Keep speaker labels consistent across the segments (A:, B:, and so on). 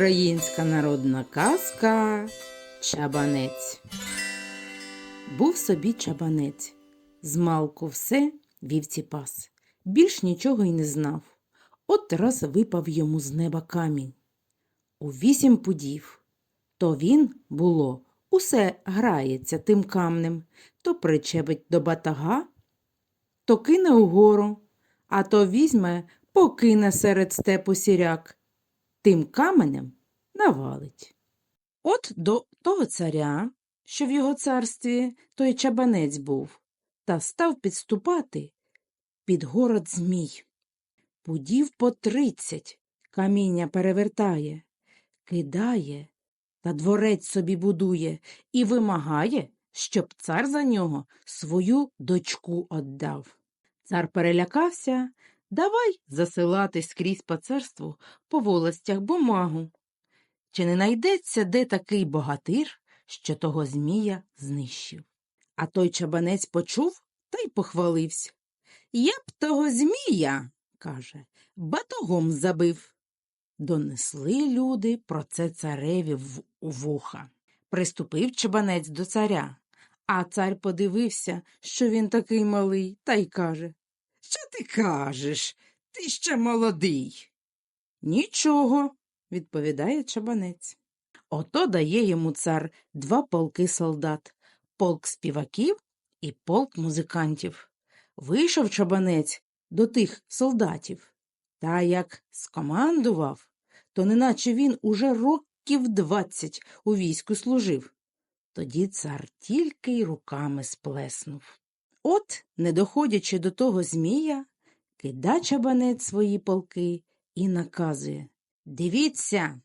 A: Українська народна казка Чабанець. Був собі чабанець. Змалку все вівці пас. Більш нічого й не знав. От раз випав йому з неба камінь. У вісім пудів. То він, було, усе грається тим камнем, то причепить до батага, то кине угору, а то візьме, покине серед степу сіряк тим каменем навалить. От до того царя, що в його царстві той чабанець був, та став підступати під город Змій. Пудів по тридцять каміння перевертає, кидає та дворець собі будує і вимагає, щоб цар за нього свою дочку оддав. Цар перелякався, давай засилати скрізь по царству по волостях бумагу. Чи не найдеться де такий богатир, що того змія знищив? А той чабанець почув та й похвалився. Я б того змія, каже, батогом забив. Донесли люди про це цареві в вуха. Приступив чабанець до царя, а цар подивився, що він такий малий, та й каже Що ти кажеш? Ти ще молодий. Нічого, відповідає чабанець. Ото дає йому цар два полки солдат полк співаків і полк музикантів. Вийшов чабанець до тих солдатів. Та як скомандував, то неначе він уже років двадцять у війську служив. Тоді цар тільки й руками сплеснув. От, не доходячи до того змія, кида чабанець свої полки і наказує Дивіться,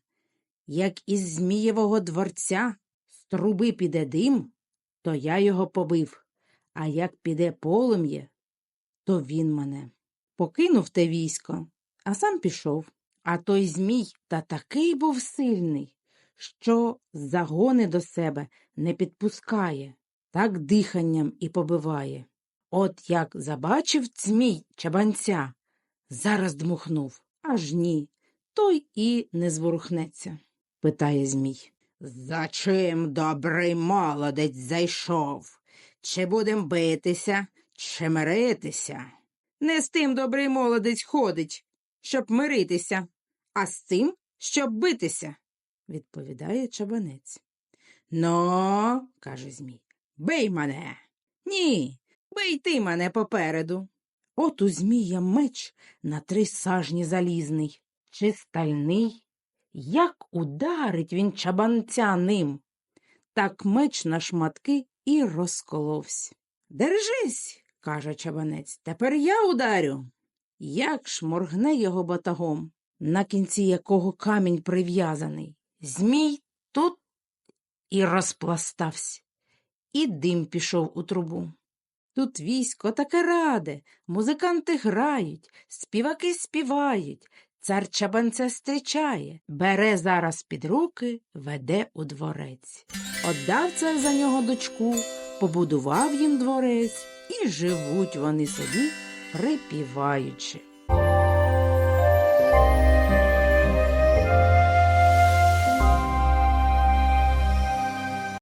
A: як із Змієвого дворця з труби піде дим, то я його побив, а як піде полум'я, то він мене. Покинув те військо, а сам пішов. А той Змій та такий був сильний, що загони до себе не підпускає, так диханням і побиває. От як забачив Змій чабанця, зараз дмухнув, аж ні, той і не зворухнеться, питає Змій. За чим добрий молодець зайшов? Чи будем битися, чи миритися? Не з тим добрий молодець ходить, щоб миритися, а з тим, щоб битися, відповідає чабанець. Но, каже Змій, бий мене. Ні, бий ти мене попереду. От у Змія меч на три сажні залізний, чи стальний. Як ударить він чабанця ним, так меч на шматки і розколовся. Держись, каже чабанець, тепер я ударю. Як шморгне його батагом, на кінці якого камінь прив'язаний. Змій тут і розпластався, і дим пішов у трубу. Тут військо таке раде, музиканти грають, співаки співають, цар чабанця зустрічає, бере зараз під руки, веде у дворець. Отдав цар за нього дочку, побудував їм дворець, і живуть вони собі, припіваючи.